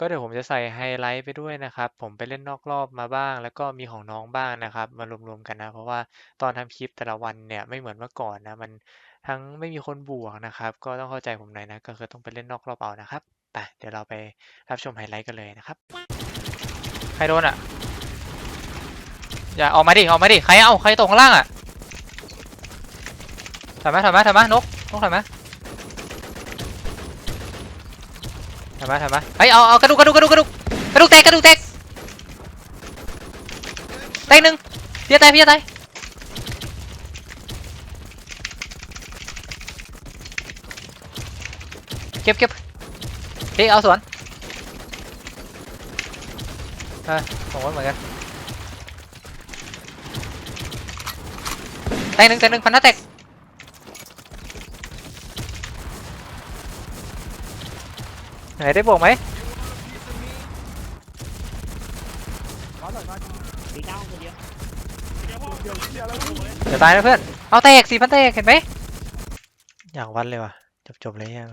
ก็เดี๋ยวผมจะใส่ไฮไลท์ไปด้วยนะครับ ผมไปเล่นนอกรอบมาบ้าง แล้วก็มีของน้องบ้างนะครับ มารวมๆกันนะ เพราะว่าตอนทำคลิปแต่ละวันเนี่ยไม่เหมือนเมื่อก่อนนะ มันทั้งไม่มีคนบวกนะครับ ก็ต้องเข้าใจผมหน่อยนะ ก็คือต้องไปเล่นนอกรอบเอานะครับไปเดี๋ยวเราไปรับชมไฮไลท์กันเลยนะครับ ใครโดนอะ อย่าออกมาดิ ออกมาดิ ใครเอา ใครตกข้างล่างอะถอยมาถอยมาถอยมานก นกถอยมา ถอยมาถอยมเฮ้ยเอาเอากระดูกกระดูกกระดูกกระดูกกระดูกแตกกระดูกแตกแตกหนึ่งพี่จะตายพี่จะตายเก็บเก็บเฮ้ยเอาสวนเออผมว่าเหมือนกันแตกหนึ่งแตกหนึ่งพันหน้าแตก ไหนได้บวกไหมตีเก้าคนเดียวเดี๋ยวตายนะเพื่อน เอาแตกสี่พันแตกเห็นไหมอยากวัดเลยว่ะ จบจบๆเลยยัง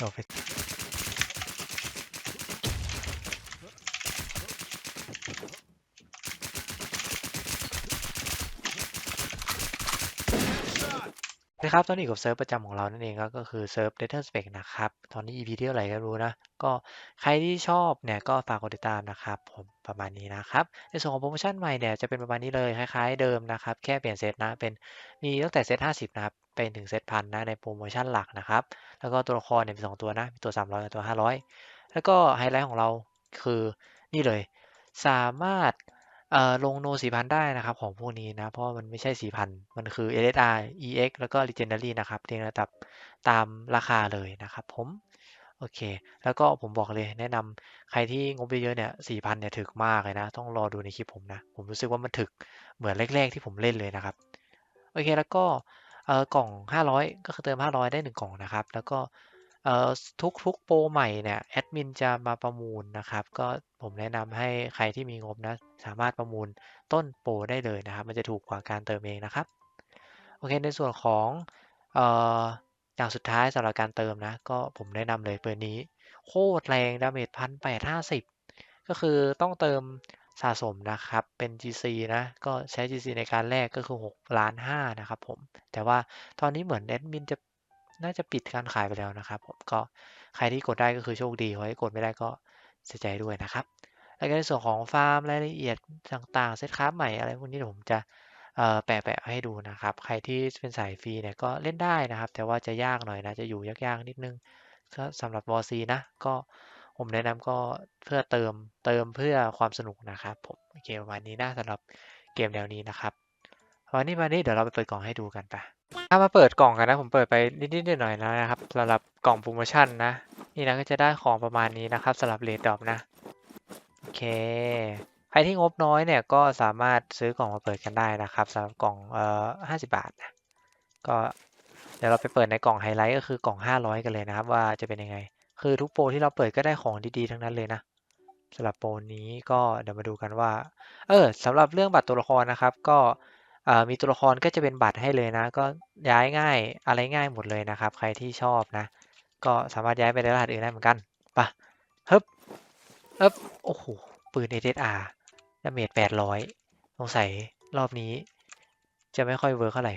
จบไป ครับตอนนี้กับเซิร์ฟประจำของเรานั่นเองก็ก็คือเซิร์ฟ Data Spec นะครับ ตอนนี้ EP ที่เท่าไหร่ก็รู้นะ ก็ใครที่ชอบเนี่ยก็ฝากกดติดตามนะครับ ผมประมาณนี้นะครับ ในส่วนของโปรโมชั่นใหม่เนี่ยจะเป็นประมาณนี้เลยคล้ายๆเดิมนะครับ แค่เปลี่ยนเซตนะเป็นมีตั้งแต่เซต50 นะครับ เป็นถึงเซตพันนะในโปรโมชั่นหลักนะครับ แล้วก็ตัวละครเนี่ยมีสองตัวนะมีตัว 300กับตัว 500 แล้วก็ไฮไลท์ของเราคือนี่เลย สามารถ เอ่อลงโน4,000ได้นะครับ ของพวกนี้นะ เพราะมันไม่ใช่4,000มันคือ LSR EX แล้วก็ Legendary นะครับเรียงระดับตามราคาเลยนะครับผม โอเค แล้วก็ผมบอกเลยแนะนำใครที่งบเยอะๆเนี่ย4,000เนี่ยถึกมากเลยนะ ต้องรอดูในคลิปผมนะ ผมรู้สึกว่ามันถึกเหมือนแรกๆที่ผมเล่นเลยนะครับ โอเคแล้วก็เอ่อกล่อง 500 ก็คือเติม 500 ได้ 1 กล่องนะครับ แล้วก็ เอ่อทุกๆโปรใหม่เนี่ยแอดมินจะมาประมูลนะครับ ก็ผมแนะนำให้ใครที่มีงบนะ สามารถประมูลต้นโปรได้เลยนะครับ มันจะถูกกว่าการเติมเองนะครับ โอเคในส่วนของเอ่ออย่างสุดท้ายสำหรับการเติมนะ ก็ผมแนะนำเลยเปิดนี้ โคตรแรงดาเมจพันแปดห้าสิบก็คือต้องเติมสะสมนะครับ เป็น GC นะ ก็ใช้ GC ในการแรกก็คือ6ล้าน5นะครับผม แต่ว่าตอนนี้เหมือนแอดมินจะ น่าจะปิดการขายไปแล้วนะครับผมก็ใครที่กดได้ก็คือโชคดีใครกดไม่ได้ก็เสียใจด้วยนะครับ แล้วก็ในส่วนของฟาร์มรายละเอียดต่างๆ เซตคราใหม่อะไรพวกนี้ผมจะแปะๆให้ดูนะครับ ใครที่เป็นสายฟรีเนี่ยก็เล่นได้นะครับ แต่ว่าจะยากหน่อยนะจะอยู่ยากๆนิดนึงก็สำหรับวอซีนะก็ผมแนะนำก็เพื่อเติมเติมเพื่อความสนุกนะครับผมโอเคประมาณนี้นะสำหรับเกมแนวนี้นะครับวันนี้มานี้เดี๋ยวเราไปเปิดกล่องให้ดูกันไป ถ้ามาเปิดกล่องกันนะ ผมเปิดไปนิดๆหน่อยๆแล้วนะครับสำหรับกล่องโปรโมชั่นนะ นี่นะก็จะได้ของประมาณนี้นะครับสำหรับเลดดอปนะ โอเค ใครที่งบน้อยเนี่ยก็สามารถซื้อกล่องมาเปิดกันได้นะครับสำหรับกล่องเอ่อห้าสิบาทนะก็เดี๋ยวเราไปเปิดในกล่องไฮไลท์ก็คือกล่องห้าร้อยกันเลยนะครับ ว่าจะเป็นยังไง คือทุกโปรที่เราเปิดก็ได้ของดีๆทั้งนั้นเลยนะสำหรับโปรนี้ก็เดี๋ยวมาดูกันว่า เออสำหรับเรื่องบัตรตัวละครนะครับ ก็ มีตัวละครก็จะเป็นบัตรให้เลยนะ ก็ย้ายง่ายอะไรง่ายหมดเลยนะครับ ใครที่ชอบนะ ก็สามารถย้ายไปในรหัสอื่นได้เหมือนกันปะฮึบฮึบโอ้โหปืน SSR ดาเมจ800สงสัยรอบนี้ จะไม่ค่อยเวิร์กเท่าไหร่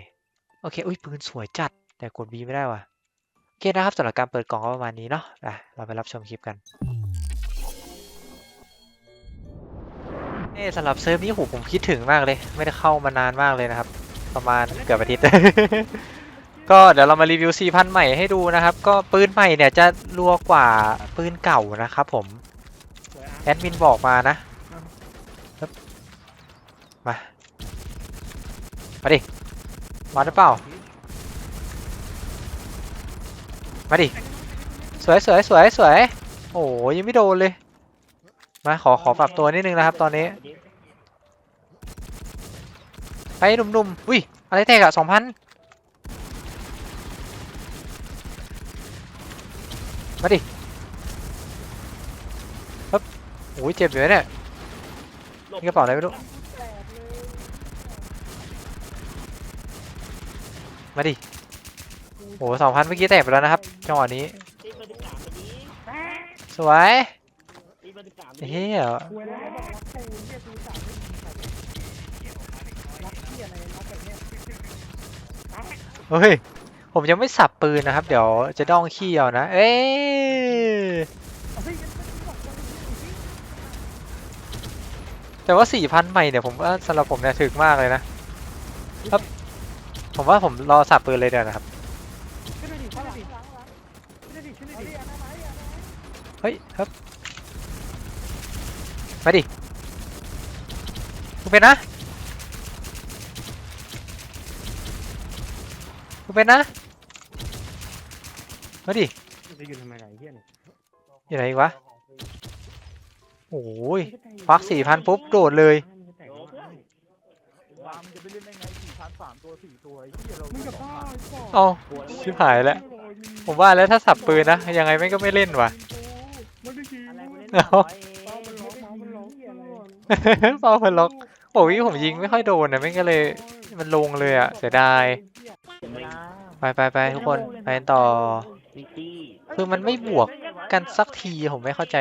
โอเค อุ้ยปืนสวยจัด แต่กด B ไม่ได้ว่ะ โอเคนะครับสำหรับการเปิดกล่องก็ประมาณนี้เนาะเราไปรับชมคลิปกัน เอ้สำหรับเซิร์ฟนี้โหผมคิดถึงมากเลย ไม่ได้เข้ามานานมากเลยนะครับ ประมาณเกือบอาทิตย์ ก็เดี๋ยวเรามารีวิว4,000ใหม่ให้ดูนะครับ ก็ปืนใหม่เนี่ยจะรัวกว่าปืนเก่านะครับผม แอดมินบอกมานะ มา มาดิ มาหรือเปล่า มาดิ สวยสวยสวยสวย โอ้ยยังไม่โดนเลย มาขอขอปรับตัวนิดนึงนะครับตอนนี้ ไปหนุ่มๆอุ้ยอะไรแตกอะสองพันมาดิปึ๊บโอ้ยเจ็บอยู่นะเนี่ยนี่กระเป๋าอะไรไม่รู้มาดิโอ้สองพันเมื่อกี้แตกไปแล้วนะครับจังหวะนี้ สวย เฮียช่วยแล้วบอกรักกูเรียกูสาวไม่มีใครรักที่อะไรรักแบบเนี้ยเฮ้ย ผมยังไม่สับปืนนะครับ เดี๋ยวจะดองขี้เอานะ เอ้แต่ว่าสี่พันใหม่เนี่ยผมว่าสำหรับผมเนี่ยถึกมากเลยนะครับ ผมว่าผมรอสับปืนเลยเดี๋ยวนะครับเฮ้ยครับ มาดิกูเป็นนะกูเป็นนะ มาดิจะยืนทำไมไรเฮียเนี่ยอยู่ไหนอีกวะโอ้ยฟัก4,000ปุ๊บโดดเลยโอ้เพื่อนวางมันจะไปเล่นได้ไงสี่พันสามตัวสี่ตัวไอ้ที่เรามึงกับพ่อไอ้พ่อเอ้าชิบหายแล้ว ผมว่าแล้วถ้าสับปืนนะ ยังไงไม่งก็ไม่เล่นว่ะมันไม่จริงอะไรกูเล่นเอาน้อยเป้า เป้าพันล็อกโอ้ยผมยิงไม่ค่อยโดนนะไม่งก็เลย มันลงเลยอะ เสียดายเห็นไหมไปไปไปทุกคนไปกันต่อนิกกี้คือมันไม่บวกกันสักทีผมไม่เข้าใจ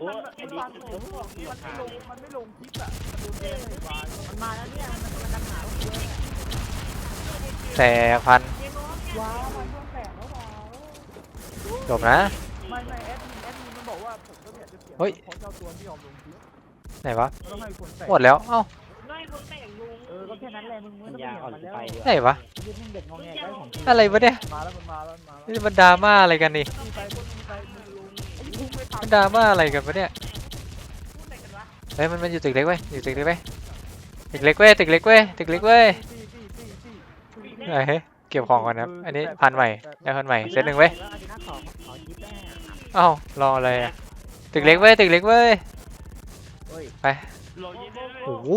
โอ้ไอ้ดิโอ้โหเกี่ยวขามันไม่ลงคลิปอะมันโดนเด้งไอ้วายมันมาแล้วเนี่ยมันมันดังหนาวเยอะแต่พันว้าวมันช่วงแตกแล้วว้าวจบนะไม่ไม่แอดมินแอดมินมันบอกว่าผมก็อยากจะเสียเฮ้ย ไม่ยอมลงคลิปไหนวะต้องให้คนแตะหมดแล้ว เอ้า ไม่คนแต่งลุงเออก็แค่นั้นแหละมึงไม่ต้องยาเหี่ยอ่อนมันแล้วไปดีกไหนว่าวะยืนมึงเด็กงอแงได้ของจริงอะไรวะเนี่ย มาแล้วมันมาแล้วมันมาแล้วนี่มันดราม่าอะไรกันนี่ตีไปตีไปมึงลุงไอ้ลุงไม่ทันมันดราม่าอะไรกันวะเนี่ยเฮ้ยมันมันอยู่ตึกเล็กเว้ย อยู่ตึกเล็กเว้ย ตึกเล็กเว้ย ตึกเล็กเว้ย ตึกเล็กเว้ยตีตีตีตีตีไหนเฮ้ยเก็บของก่อนนะครับ อันนี้พันใหม่ ได้พันใหม่เซตหนึ่งเว้ย แล้วอาทิตย์หน้าขอขอคลิปได้เอ้ารออะไรอะตึกเล็กเว้ย ตึกเล็กเว้ยเฮ้ย ไปโอ้โห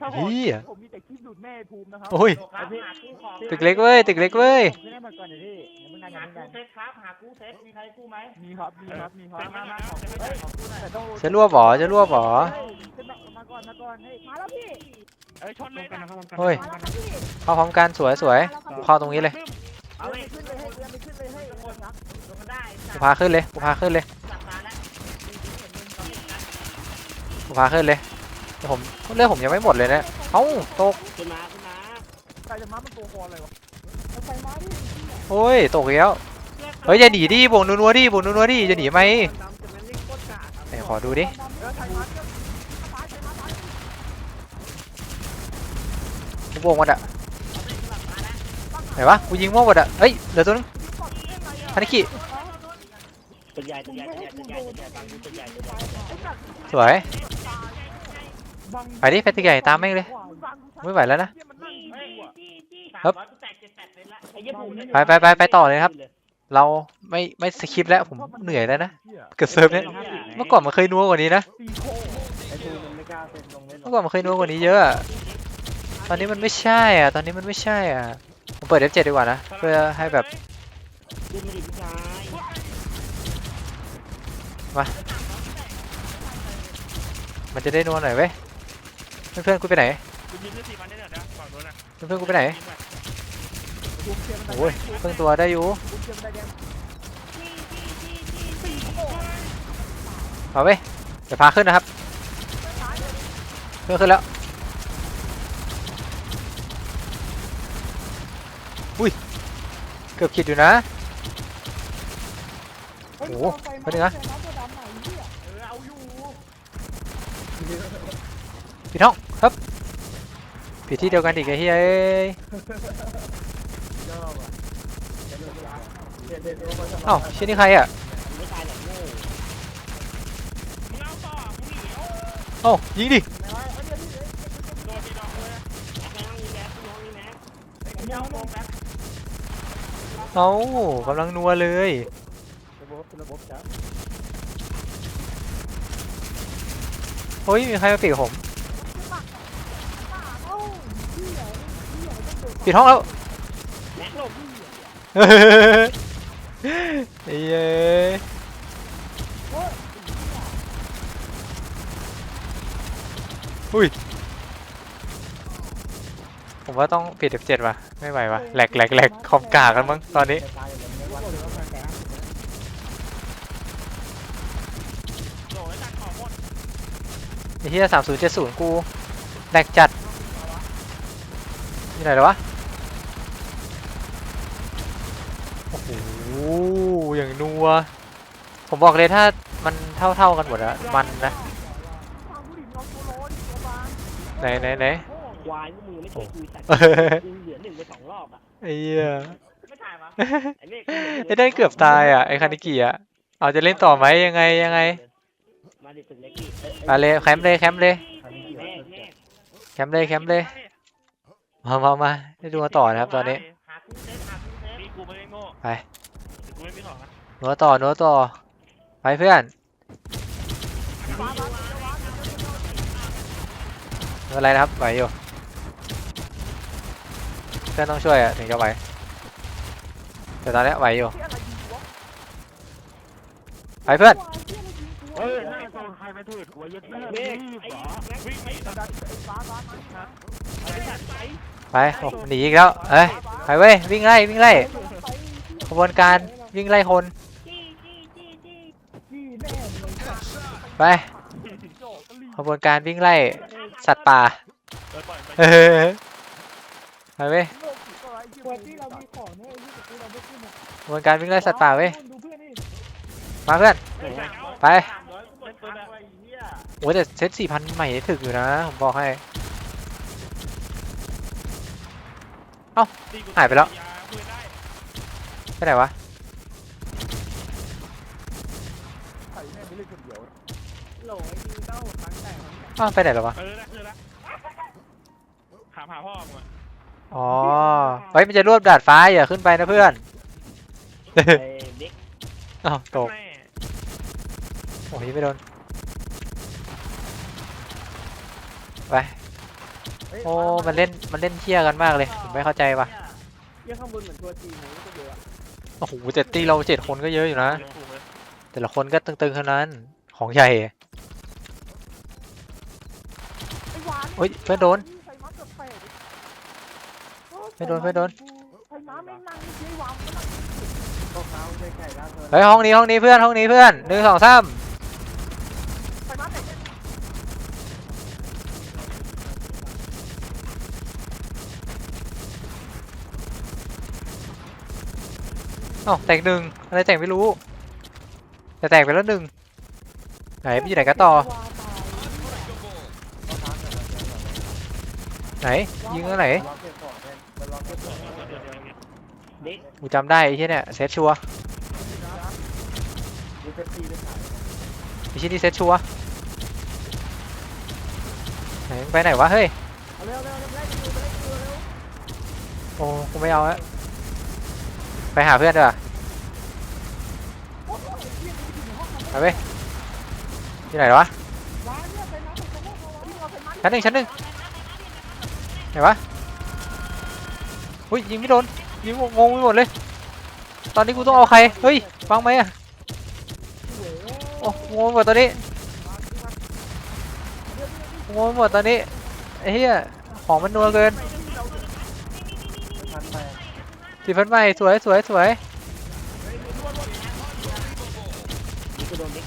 ถ้าผมเฮียผมมีแต่คลิปดูดแม่ภูมินะครับโอ้ยครับหาคู่ของตึกเล็กเว้ยตึกเล็กเว้ยไม่ได้มาก่อนเดี๋ยวพี่เดี๋ยวมึงงานหาอย่ามึงคู่งานเซตครับหาคู่เซตมีใครคู่ไหมมีครับมีครับมีครับมามาของเฮ้ยของคู่หน่อยแต่ต้องจะรวบหรอจะรวบหรอเฮ้ยขึ้นมามาก่อนมาก่อนเฮ้ยมาแล้วพี่เอ้ยชนเลยกันนะครับเฮ้ยเข้าพร้อมกันสวยสวยกูเข้าตรงนี้เลยเอาเดิเลนยไปขึ้นเลยให้เดินไปขึ้นเลยให้ลงคนนะลงกันได้กูพาขึ้นเลยกูพาขึ้นเลย จับมาแล้ว กูพาขึ้นเลยเดี๋ยวผมเรื่องผมยังไม่หมดเลยนะเอ้าตกขึ้นมาขึ้นมาใครจะมามันตัวคออะไรวะเอาไปมาดิโอ้ยตกอีกแล้วเฮ้ยอย่าหนีดิบวกนัวๆดิบวกนัวๆดิจะหนีไหมดำจะมันเล่นโคตรกากไหนขอดูดิเออใครมาเที่ยวตายใครมาตายกูบวกมันอะไหนวะกูยิงมั่วหมดอะเฮ้ยเหลือตัวนึงฮันนิกิตัวใหญ่ตัวใหญ่ตัวใหญ่ตัวใหญ่ตัวใหญ่บางตัวใหญ่ตัวใหญ่สวยบัง ไปดิไปตึกใหญ่ตามแม่งเลยบังไม่ไหวแล้วนะเที่ยมันนั่งอยู่อะครับแตกเจ็ดแปดเป็นละไอ้ยี่ปุ่นไปไปไปไปต่อเลยครับ เราไม่ไม่สคิปแล้วผมเหนื่อยแล้วนะกับเซิร์ฟเนี่ย เมื่อก่อนมันเคยนัวกว่านี้นะตีโคไอ้ทูมันไม่กล้าเซ็นลงเล่นเมื่อก่อนมันเคยนัวกว่านี้เยอะอะตอนนี้มันไม่ใช่อะ ตอนนี้มันไม่ใช่อะ ผมเปิด F7 ดีกว่านะ เพื่อให้แบบขึ้นมาดิพี่ชายมันจะได้นัวหน่อยเว้ย เพื่อนๆกูไปไหน คุณยิงเพื่อสี่พันได้เหรอนะฝั่งโน้นอะเพื่อนๆกูไปไหน ยิงแบบภูมิเทียมมันโอ้ยเพิ่งตัวได้อยู่ภูมิเทียมได้แดงเอาเว้ยเดี๋ยวพาขึ้นนะครับ เพื่อนขึ้นแล้ว อุ้ย เกือบคิดอยู่นะเฮ้ยโอ้โหเอาไปดินะใส่น้ำตัวดำหน่อยเฮียเออเอาอยู่พี่น้องครับ ผิดที่เดียวกันอีกไอ้เฮ้ยเอ้ยเลิกอะเดี๋ยวเดี๋ยวเดี๋ยวมาสมัครเอ้าชิ้นนี้ใครอะโง่มึงเอาต่อมึงหนีเอาเอ้ายิงดิเอาเดี๋ยวพี่เดี๋ยวโดนทีดอกเลยแม่งนี่แม่น้องนี่แม่เดี๋ยวโฟกัสเอ้ากำลังนัวเลยเฮ้ยมีใครมาปิดกับผม เอ้าเฮียเฮียต้องโดน ปิดห้องแล้วแม็กหลบไอ้เย้ยอุ้ย ผมว่าต้องปิด F7 ว่ะ ไม่ไหวว่ะแหลกแหลกแหลกคอมกากันมั้งตอนนี้จะตายอย่จัดของหมดไอ้เหี้ยสามศูนย์เจ็ดศูนย์กูแหลกจัด ที่ไหนแล้ววะ โอ้โหอย่างนัว ผมบอกเลยถ้ามันเท่าเท่าๆกันหมดอะมันนะไหนไหนไหนควายพวกมึงไม่ช่วยกูสัตว์เออกูเหลือหนึ่งไปสองรอบอะไอ้เหี้ยไม่ถ่ายวะไอ้เมฆกูเหลือหนึ่งไอ้ได้เกือบตายอะไอ้คานิกิอะเอาจะเล่นต่อไหมยังไงยังไงมาดิตึกเล็กดิมาเลยแคมป์เลยแคมป์เลยคันนี้เกี่ยวเมฆกับเมฆแคมป์เลยแคมป์เลยมามามาได้ดูมาต่อนะครับตอนนี้ ได้โง่ไปกูไม่มีของนะนัวต่อนัวต่อ ไปเพื่อนไม่เป็นไรนะครับไหวอยู่ เพื่อนต้องช่วยอะถึงจะไหวแต่ตอนนี้ไหวอยู่ ไปเพื่อน เฮ้ยหน้าโซนใครมาถือหัวยัดแม่เมฆรีบไอ้เหรอแม็กวิ่งไม่ตัดไอ้สัตว์ไปไป โอ้หนีอีกแล้วเอ้ยไปเว้ยวิ่งไล่วิ่งไล่ ขบวนการวิ่งไล่คนไป ขบวนการวิ่งไล่สัตว์ป่า เออปล่อยไปเออไปเว้ยควรที่เรามีของเนี่ยไอ้ที่เราไม่ขึ้นอะขบวนการวิ่งไล่สัตว์ป่าเว้ย ดูเพื่อนนี่มาเพื่อน ไปสามร้อยกูเปิดปืนอะโอ้ยแต่เซตสี่พันใหม่นี่ถึกอยู่นะ ผมบอกให้ตีกูหายไปแล้วยาปืนได้ ไปไหนวะไข่แม่ไม่เล่นคนเดียวโหลไอ้ดิวเต้าครั้งแต่งอ้าวไปไหนแล้ววะ เออนะคือละหาหาพ่อมึงอะอ๋อ เฮ้ย มันจะรวบดาดฟ้าอย่าขึ้นไปนะเพื่อน ไอ้เด็กอ้าวตก แม่โอ้ยไม่โดน ไป โอ้ มันเล่น มันเล่นเที่ยกันมากเลย ผมไม่เข้าใจว่ะ เยี่ยข้างบนเหมือนตัวจีนเลยก็เยอะ โอ้โหแต่ตีเราเจ็ดคนก็เยอะอยู่นะเลี้ยงกูเลยแต่ละคนก็ตึงๆเท่านั้น ของใหญ่ ไอ้หวานเฮ้ยเพื่อนโดน ใส่มัดกับแปดไม่โดนไม่โดนไอ้ม้าแม่งนั่งเฉยๆหวานก็นั่ง พวกเขาได้ไก่ล่าสุดเฮ้ยห้องนี้ห้องนี้เพื่อนห้องนี้เพื่อนหนึ่งสองสาม ไอ้ม้าแต่ เอ้าแตกหนึ่งอะไรแตกไม่รู้ แต่แตกไปแล้วหนึ่งไหนมันอยู่ไหนกันต่อ ไหนยิงตรงไหนอู๋จำได้ไอ้เหี้ยเนี่ยเซตชัวร์ยูเซฟซีได้ขายไอ้ชิ้นนี้เซตชัวไหนไปไหนวะเฮ้ยโอ้กูไม่เอาแล้ว ไปหาเพื่อนดีกว่าโอ้โหไอ้เหี้ยมันอยู่ในห้องมันไปที่ไหนวะหวานเนี่ยไปม้าไปม้าไปม้าไปม้าชั้นหนึ่งชั้นหนึ่งไหนวะอุ้ยยิงไม่โดนยิงงงไปหมดเลย ตอนนี้กูต้องเอาใครเฮ้ยฟังไหมอะโอ้งงไปหมดตอนนี้งงไปหมดตอนนี้ไอ้เหี้ยของมันนัวเกินพันแป สีพันใหม่สวยสวยสวยนี่ก็โดนด็ก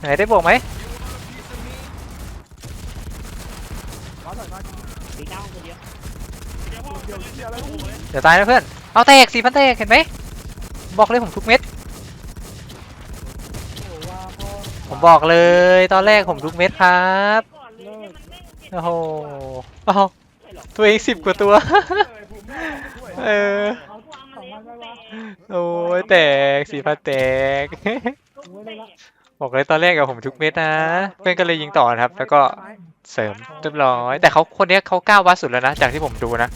ไหนได้บวกไหมตีเต้าคนเดียวเดี๋ยวตายนะเพื่อน เอาแตกสีพันแตกเห็นไหม บอกเลยผมทุกเม็ด ผมบอกเลยตอนแรกผมทุกเม็ดครับ โอ้โหเอาตัวเองสิบกว่าตัว เออ สองวันไปวะโอ้ยแตกสีพันแตก บอกเลยตอนแรกกับผมทุกเม็ดนะ เพื่อนก็เลยยิงต่อนะครับ แล้วก็เสริมเรียบร้อย แต่เขาคนเนี้ยเขาก้าววัดสุดแล้วนะ จากที่ผมดูนะ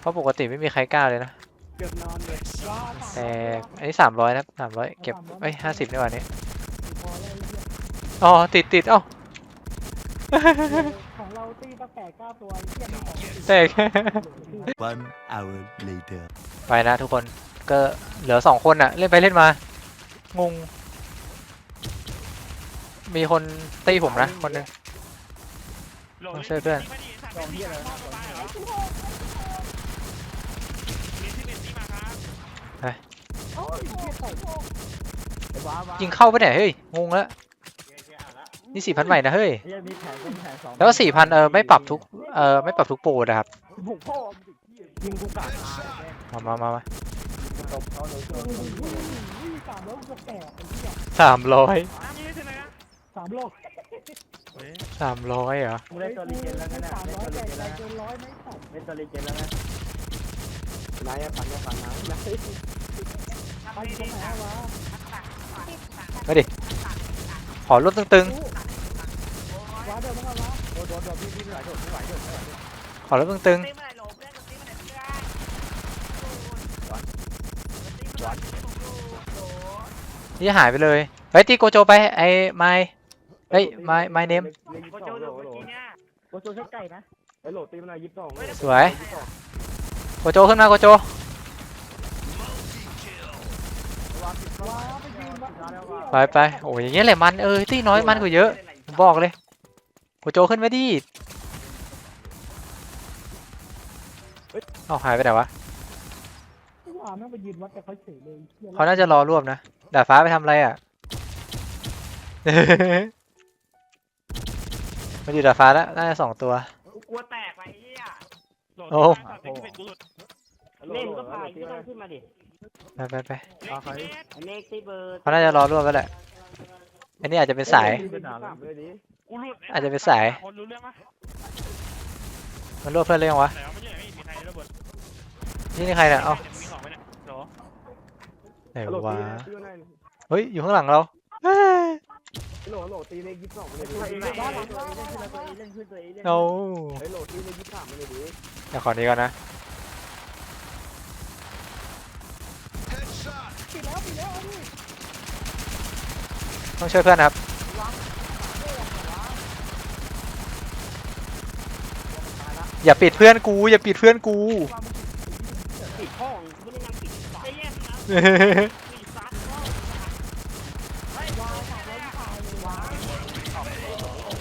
เพราะปกติไม่มีใครก้าวเลยนะ เกือบนอนเลยแต่อันนี้สามร้อยนะสามร้อยเก็บเอ้ยห้าสิบนี่วันนี้ พอแล้วไอ้เหี้ยอ๋อติดติดเอ้าของเรา ตีตั้งแต่เก้าตัวไอ้เหี้ยมันของแตก One hour later. ไปนะทุกคนก็เหลือสองคนอะเล่นไปเล่นมา งง มีคนตีผมนะ คนหนึงโหลต้องช่วยเพื่อนสองที่อะไรนะมีที่เป็นที่มาครับโอ้ยเหี้ยตกไอ้ว้าว้ายิงเข้าไปไหนเฮ้ย งงแล้ว นี่สี่พันใหม่นะเฮ้ยเฮียมีแผนมีแผนสองแล้วก็สี่พันเออไม่ปรับทุกเออไม่ปรับทุกโปรนะครับ บุกพ่อมึงดิเหี้ยยิงกูกะตายแม่งมามามามาตบเขาเลยช่วยโอ้โหสามร้อยจะแตกไอ้เหี้ยสามร้อยน้ำยืดใช่ไหมนะสามโลกสามร้อยเหรอมึงได้ตัวรีเจนแล้วนะสามได้ร้อยตัวแตรีกเจนใจแล้วนะเกินร้อยไม่ตกได้ตัวรีเจนแล้วนะนายฝันก็ฝันนะนายไปตรงไหนวะขอรถตึง วะเดินมาวะโดนโดนโดนพี่พี่ไม่ไหวโดนไม่ไหวโดนไม่ไหวๆขอรถตึงตีเมื่อไหร่โหลเพื่อนตีเมื่อไหร่เพื่อนตีเมื่อไหร่โหลๆนี่หายไปเลย เฮ้ย ตีโกโจไป ไอ้ไมเฮ้ย ไมไมเนม โคโจดูเมื่อกี้เนี่ยโกโจใช้ไก่นะไอ้โหลตีมันหน่อยยิบสองสวย โกโจขึ้นมาโกโจวางผิดวะไปยืนวะไปไปโอ้ยอย่างเงี้ยแหละมัน เออตีน้อยมันกว่าเยอะ ผมบอกเลย โกโจขึ้นมาดิเอาหายไปไหนวะวะแม่งไปยืนวัดแต่เขาเฉยเลยเขาน่าจะรอรวบนะดาดฟ้าไปทำอะไรอะ มันอยู่ดาดฟ้าแล้วน่าจะสองตัว กูกลัวแตกไปไอ้เหี้ยโหลโอ้ตีเป็นกูหลุดเล่นก็พายก็ต้องขึ้นมาดิไปไปไปเล็กที่เมตรไอ้เมฆที่เบอร์เขาน่าจะรอรวบแล้วแหละอันนี้อาจจะเป็นสาย เป็นหนาเลยดิ กูหลุดอาจจะเป็นสาย คนรู้เรื่องปะมันรวบเพื่อนเรื่องวะ ไหนวะไม่ใช่ไหนไม่มีใครระเบิดนี่นี่ใครเนี่ยเอามีของไหมเนี่ยโหลไหนโหลวะ ตีตีหน่อยเฮ้ย อยู่ข้างหลังเราเฮ้ยโหลโหลตีเลยยิบสองเลยดิตัวเองเล่นขึ้นตัวเองเล่นขึ้นตัวเองเล่นเอาไอ้โหลตีเลยยิบสามเลยดิเดี๋ยวขอนี้ก่อนนะ ปิดแล้วปิดแล้วนี่ต้องช่วยเพื่อนนะครับ อย่าปิดเพื่อนกู อย่าปิดเพื่อนกูปิดห้องไม่ได้นั่งปิดฝาไอ้เหี้ยนะมีซัดก็เฮ้ยวาสามร้อยตายเลยวะ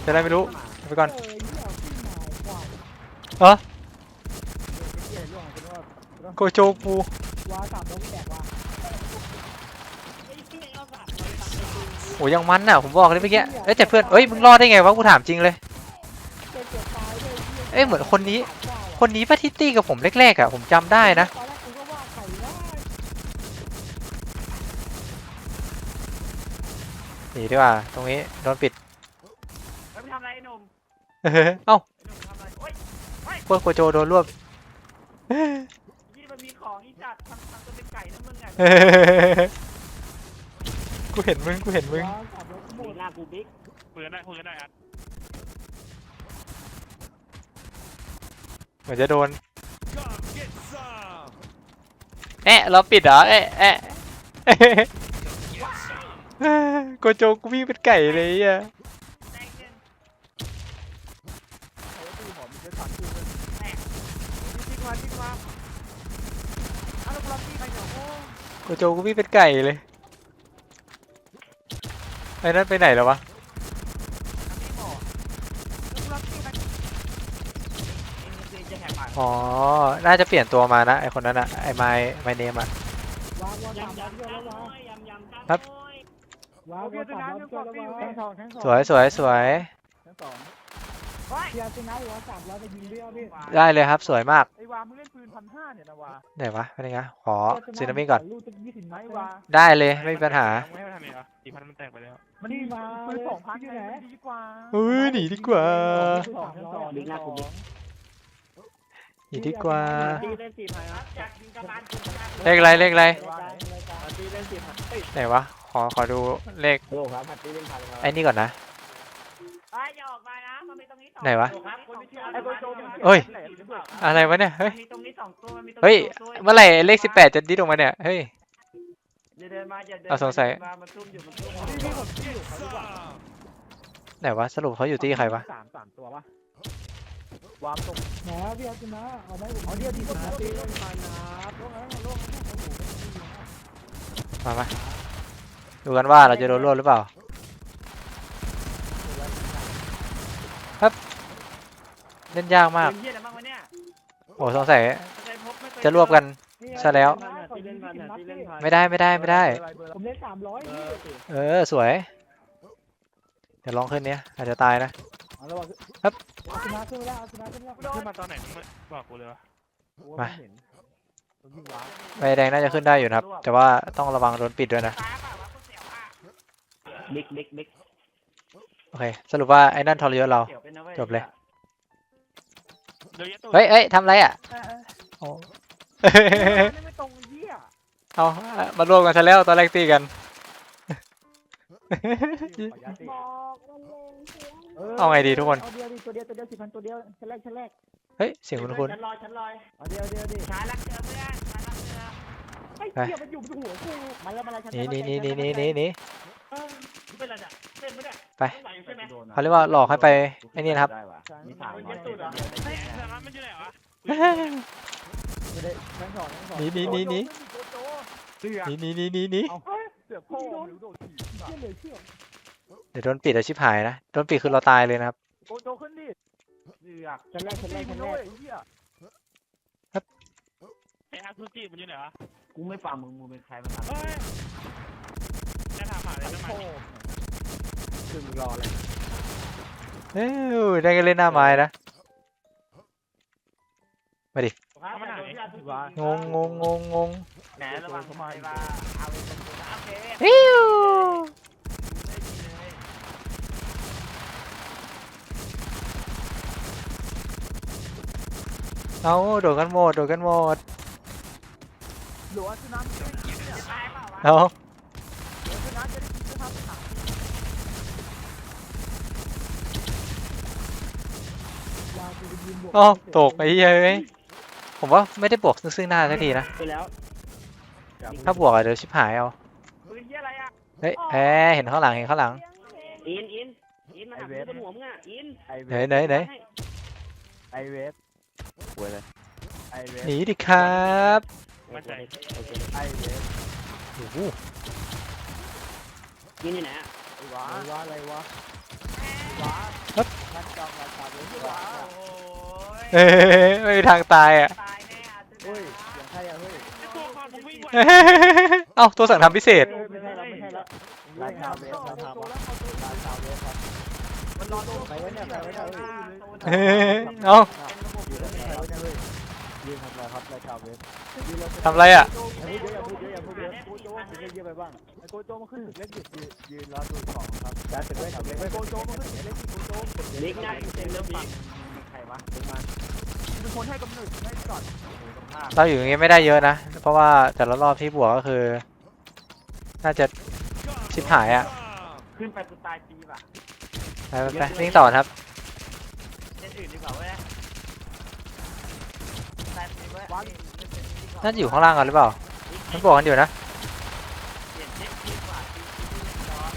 จะได้ไม่รู้ไปก่อนเออเหี้ยขึ้นมากว่าเออเหี้ยล่วงเป็นว่าโกโจกูวาสามร้อยแตกว่ะไอ้เหี้ยเอาสัตว์มาตัดไปดูโอ้ยังมันอะผมบอกเลยเมื่อกี้เอ้ยแต่เพื่อนเอ้ยมึงรอดได้ไงวะกูถามจริงเลย เลยเอ้ยเหมือนคนนี้ คนนี้ป้าทิตตี้กับผมแรกๆอะผมจำได้นะตอนแรกกูก็ว่าใครว่าหนีดีกว่า ตรงนี้โดนปิดเฮ้ยมึงทำอะไรไอ้หนุ่มเอ้าไอ้หนุ่มทำอะไรโอ๊ยพวกโกโจโดนรวบยี่มันมีของอีจัดทำทำตัวเป็นไก่นะมึงอะกูเห็นมึงกูเห็นมึงวาสามร้อยหมมีดหน้ากูบิ๊กคุยกันได้คุยกันได้อะ เหมือนจะโดนแอะเราปิดเหรอแอะแอะโกโจกูวิ่งเป็นไก่เลยอะแดงเงินตีหอมมีแค่สามคู่เลยทิ้งมาทิ้งมาเอาแล้วกูรับที่ใครเนี่ยโอ้โกโจกูวิ่งเป็นไก่เลยไอ้นั่นไปไหนแล้ววะ ที่หมอแล้วกูรับที่ใครเอ็งจะแหกปากอ๋อ น่าจะเปลี่ยนตัวมานะไอคนนั้นอะไอไมไมเนมอะวางวางสามยำร้อยยำเยอะแล้ววะยำยำยำครับวางวางสามร้อยเยอะแล้ววะทั้งสองทั้งสองสวยสวยสวยทั้งสองเพียร์ชนะอยู่วะสามร้อยไปยิงด้วยเอาพี่ได้เลยครับสวยมากไอ้วามึงเล่นปืนพันห้าเนี่ยนะวาไหนวะเป็นไงขอซีนามิก่อนลูกจะยี่สิบนัไอ้ดวาได้เลยไม่มีปัญหาไม่ให้มันทำเองเหรอสี่พันมันแตกไปแล้วมันดีมาปืนสองพันไงมันดีกว่าเอ้ยหนีดีกว่าสองทั้งสองทั้งส องหนีดีกว่าตีเล่นสี่พันครับอยากยิงกระบาลคุณนะเลขอะไรเลขอะไรวาไหนตีเล่นสี่พันไหนวะขอขอดูเลขโลครับพันตีเล่นพันครับไอ้นี่ก่อนนะไอ้อย่าออกมานะมันมีตรงนี้สองไหนวะ ครับคนที่ชื่อไอ้โกโจเอ้ย อะไรวะเนี่ยเฮ้ย มีตรงนี้สองตัวมันมีตรงเฮ้ยนี้สองตัวเมื่อไหร่เลขสิบแปดจะดิ้นออกมาเนี่ยเฮ้ย อย่าเดินมาอย่าเดินเอาสงสัย มามันซุ่มอยู่มันซุ่มนี่นี่ผมที่อยู่เขาดีกว่าไหนวะสรุปเขาอยู่ที่ใครวะสามสามตัววะ วามตกหนาพี่อาร์นะเอาไหมผเอาเดียวที่สุดนะพี่ต้องมาหนาโลกนั้นโลกนั้นอ้โหมาไหดูกันว่าเราจะโดนรวดหรือเปล่าครับเล่นยากมากเอ้โอ้สงสัยจะรวบกันใช่แล้ว ไม่ได้ไม่ได้ไม่ได้ ผมเล่นสามร้อยเออสวยเดี๋ยวลองขึ้นเนี้ยอาจจะตายนะ เอาระวังครับ เอาชนะขึ้นไม่ได้เอาชนะขึ้นไม่ได้ขึ้นมาตอนไหนมึงไม่บอกกูเลยวะมาเห็นมันวิ่งว้าใบแดงน่าจะขึ้นได้อยู่นะครับ แต่ว่าต้องระวังโดนปิดด้วยนะบิ๊กบิ๊กบิ๊กโอเค สรุปว่าไอ้นั่นทรยศเราเกี่ยวเป็นนะว้จบเลย เดี๋ยวยัดตัวเฮ้ยเอ้ยทำไรอะเออเออโอ้ไม่ตรงไอ้เหี้ยเอามารวมกันซะแล้วตอนแรกตีกัน ขอยัดสิบอกมันเลงเสียง เอาไงดีทุกคน เอาเดียวดิตัวเดียวตัวเดียวสิพันตัวเดียวชั้นแรกชั้นแรกเฮ้ยเสียงคุณคุณ ฉันลอยฉันลอยเอาเดียวเดียวดิชายรักเธอเพื่อนชายรักเธอไอ้เหี้ยมันอยู่บนหัวกูมาแล้วมาแล้วชั้นหนีแรกหนีหนีหนีหนีหนีหนีเออมึงเป็นอะไรเนี่ยเต้นไม่ได้ไปม่ไหวใช่ไหมเขาเรียกว่าหลอกให้ไปไอ้นี่นะครับได้ว่ะมีสามมันร้อเย็ยดตูดเหรอเฮ้ยแต่ร้านมันอยู่ไหนวะไม่ได้ชั้นสองชั้นสองหนีหนีหนีหนีเสือหนีหนีหนีหนีหนีเฮ้ยเสือโพ่หรือโดดถีบเชี่ยเลย เชี่ยเดี๋ยวโดนปิดอะชิบหายนะ โดนปิดคือเราตายเลยนะครับโกโจขึ้นดิเสือกชั้นแรกชั้นแรกชั้นแรกไอ้อาซูจิมันอยู่ไหนวะกูไม่ฟังมึงมึงเป็นใครมาถามเฮ้ยจะถามหาอะไรทำไมคือมึงรออะไรเอ้ยได้กันเล่นหน้าไม้นะครับแต่โดนที่อาทุกทีงงงงงงงแหมระวังทำไมว่าเอาไปเป็นตัวโอเค ฮิว ไม่ดีเลย เอาโดดกันหมดโดดกันหมดหลวงสุนัขจะได้กินเนี่ยตายเปล่าวะเอาหลวงสุนัขจะได้กินจะทำขาวยาวกูไปยืนบวกอ๋อตกไปเหี้ยเอ้ยผมว่าไม่ได้บวกซึ่งหน้าสักทีนะไปแล้วถ้าบวกอะเดี๋ยวชิบหายเอาปืนเหี้ยอะไรอะเฮ้ยแหมเห็นข้างหลังเห็นข้างหลังอินอินอินมาหักบนหัวมึงอะอินไอเวไหนฟไหนไหนไอเวฟ หวยเลยไอเวฟหนีดิครับมาใจ ไอเวฟโอ้โหอินอยู่ไหนอะไอ้วะวะอะไรวะมันจองราคาเลยที่ว่าโอ้ยเอ้ยไม่มีทางตายอะตายแน่อะเฮ้ยเสียงใครอะเฮ้ยไอ้ตัวความมึงวิ่งไวเอ้ยเอ้าตัวสั่งทำพิเศษ ไม่ใช่แล้วไม่ใช่แล้วรายชาวเวฟครับครับรายชาวเวฟครับมันรอโดนใครวะเนี่ยใครวะเนี่ยเฮ้ยเอ้ยเอ้า ยืนทำอะไรครับรายชาวเวฟยืนแล้วทำอะไรอะอย่าพูดเยอะอย่าพูดเยอะอย่าพูดเยอะโกโจมันขึ้นเยอะไปบ้างโกโจมันขึ้นเล็กหยุดยืนยืนรอดูของครับแต่ถึงไม่ถึงเล็กโกโจมันขึ้นเล็กโกโจลิกนะเต็มเลยบิ๊กใครวะเป็นมันเป็นคนให้กำเนิดให้ก่อนเราอยู่อย่างงี้ไม่ได้เยอะนะ เพราะว่าแต่ละรอบที่บวกก็คือ น่าจะชิบหายอะ ขึ้นไปกูตายปีป่ะไปไปไปวิ่งต่อนะครับเล่นอื่นดีกว่าเว้ยตายปีเว้ย น่าจะอยู่ข้างล่างกันหรือเปล่า มันบวกกันอยู่นะเปลี่ยนเช็คดีกว่าดีดีร้อน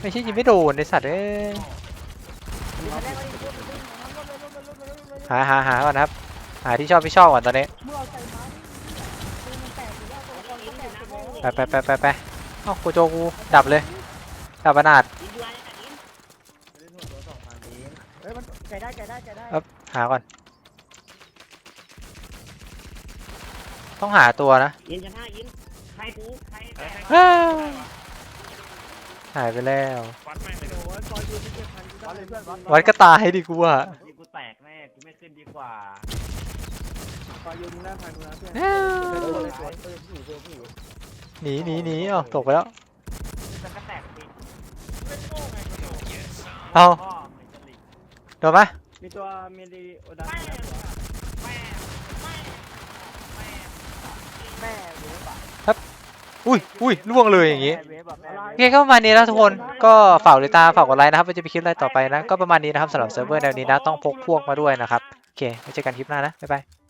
ไม่ใช่ยิงไม่โดนไอสัตว์เอ้ยหาหาหาก่อนนะครับ หาที่ชอบที่ชอบก่อนตอนนี้เมื่อเอาใส่ไม้ปืนมันแตกอยู่แล้วตัวละครก็แตกอยู่แล้วไปไปไปไปไปเอ้ากูโจกูดับเลย ดับอนาถอินดูอะไรอะอินเล่นหัวตัวสองพันนี้ เฮ้ยมันใจได้ใจได้ใจได้ หาก่อน ต้องหาตัวนะอินจะห้าอินใครกูใครแต่อ้าวหายไปแล้ว วัดแม่งเลยโอ้ยซอยยูที่เจ็ดพันกูได้วัดเลยเพื่อนวัดวัดก็ตายดิกูอะยิงกูแตกแน่กูไม่ขึ้นดีกว่าตอนยูดูหน้าพันดูนะเพื่อนอ้าวเป็นตัวเลยตัวเออผู้เจอผู้หนีหนีหนีเอ้าตกไปแล้ว จะก็แตกปีเอ้าพ่อไม่จะหลีกโดนไหมมีตัวเมลีโอดัน แม่แม่แม่แม่ แม่เวฟอะอุ้ยอุ้ยล่วงเลยอย่างงี้เวฟแบบอะไรโอเคก็ประมาณนี้นะทุกคนก็ฝากติดตามฝากกดไลค์นะครับว่าจะมีคลิปอะไรต่อไปนะ ก็ประมาณนี้นะครับสำหรับเซิร์ฟเวอร์แนวนี้นะ ต้องพกพวกมาด้วยนะครับ โอเคไว้เจอกันคลิปหน้านะ บ๊ายบาย